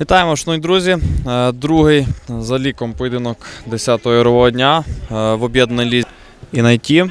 Вітаємо, шановні друзі. Е, Другий за ліком поєдинок 10-го ігрового дня е, в об'єднаній лізі і найті.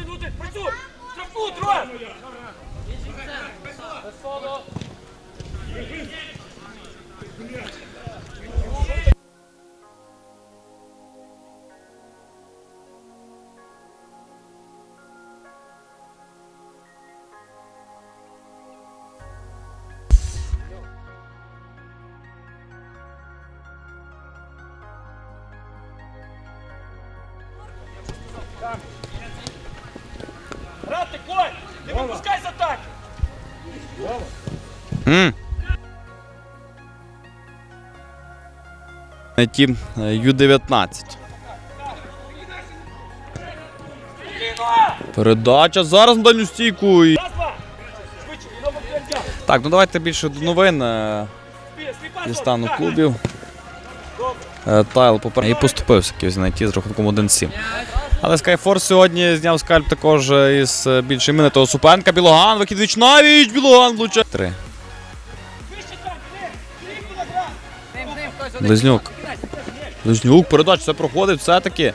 М. Найті е, Ю-19. Передача зараз на дальню стійку. І... Так, ну давайте більше до новин е, зі стану клубів. Е, Тайл попер... і поступився найті з рахунком 1-7. Але Skyforce сьогодні зняв скальп також е, із е, більш іменитого суперника. Білоган, вихід віч навіч, Білоган влучає. Три. Близнюк. Близнюк, передач, все проходить, все-таки.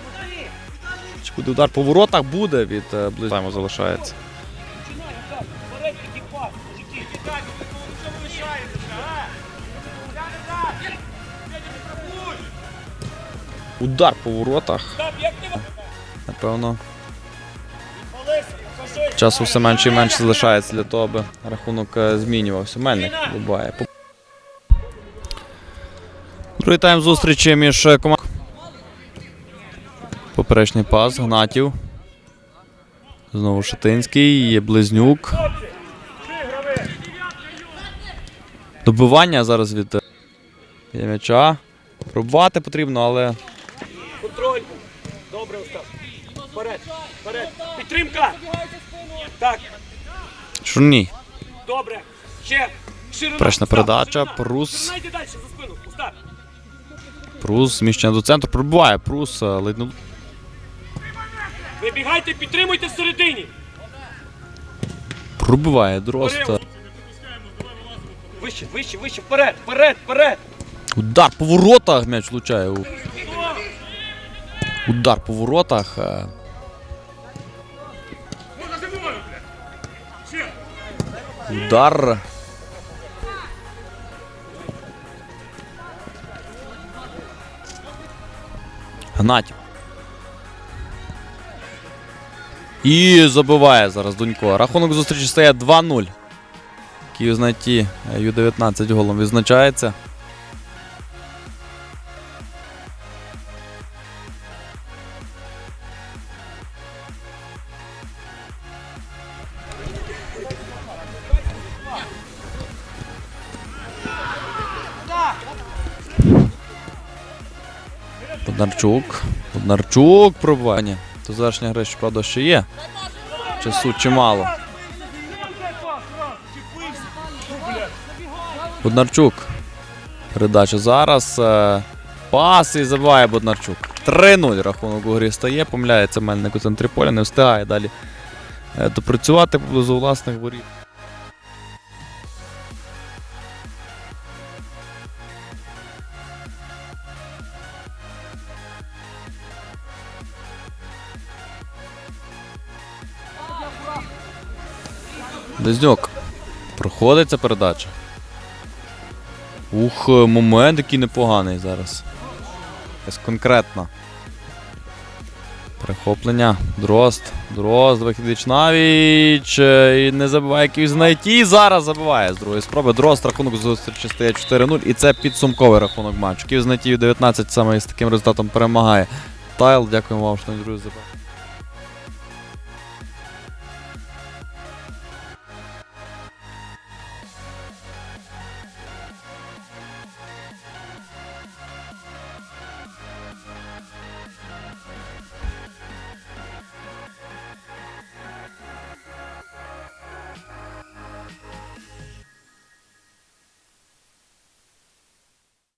Чи буде удар по воротах? Буде від е, Близнюка. залишається. Не пропусть! Удар по воротах. Напевно, часу все менше і менше залишається для того, аби рахунок е, змінювався. Мельник вибиває. Другий тайм зустрічі між е, командами. Поперечний пас, Гнатів. Знову Шатинський, є Близнюк. Добивання зараз від е, м'яча. Пробувати потрібно, але Контроль. Добре, Остап. Вперед, вперед. Підтримка. Так, Шурній. добре. Ще. Ширина. Перечна Остап, передача. Прус. Прус зміщення до центру. Пробиває Прус. е, Ледь не Вибігайте, підтримуйте всередині. пробиває Дрозд. Вище, вище, вище, вперед, вперед, вперед. Удар по воротах м'яч влучає. Удар по воротах. е. Удар. Гнатів. І забиває зараз Дунько. Рахунок зустрічі стає 2-0. Київ знайти Ю-19 голом відзначається. Поднарчук пробиває. Ні, то завершення гри, щоправда, ще є. Часу чимало. Боднарчук. Передача зараз. е, Пас і забиває Боднарчук. 3-0 рахунок у грі стає. Помиляється Мельник у центрі поля, не встигає далі е, допрацювати поблизу власних воріт. Близнюк. Проходить ця передача. Ух, е, момент який непоганий зараз. Якась конкретна. Перехоплення. Дрозд. Дрозд, вихід Навіч. е, І не забиває якийсь знайти. Зараз забиває з другої спроби. Дрозд рахунок зустрічі стає 4-0. І це підсумковий рахунок матчу. Київ знайти 19 саме з таким результатом перемагає. Тайл, дякуємо вам, шановні друзі. за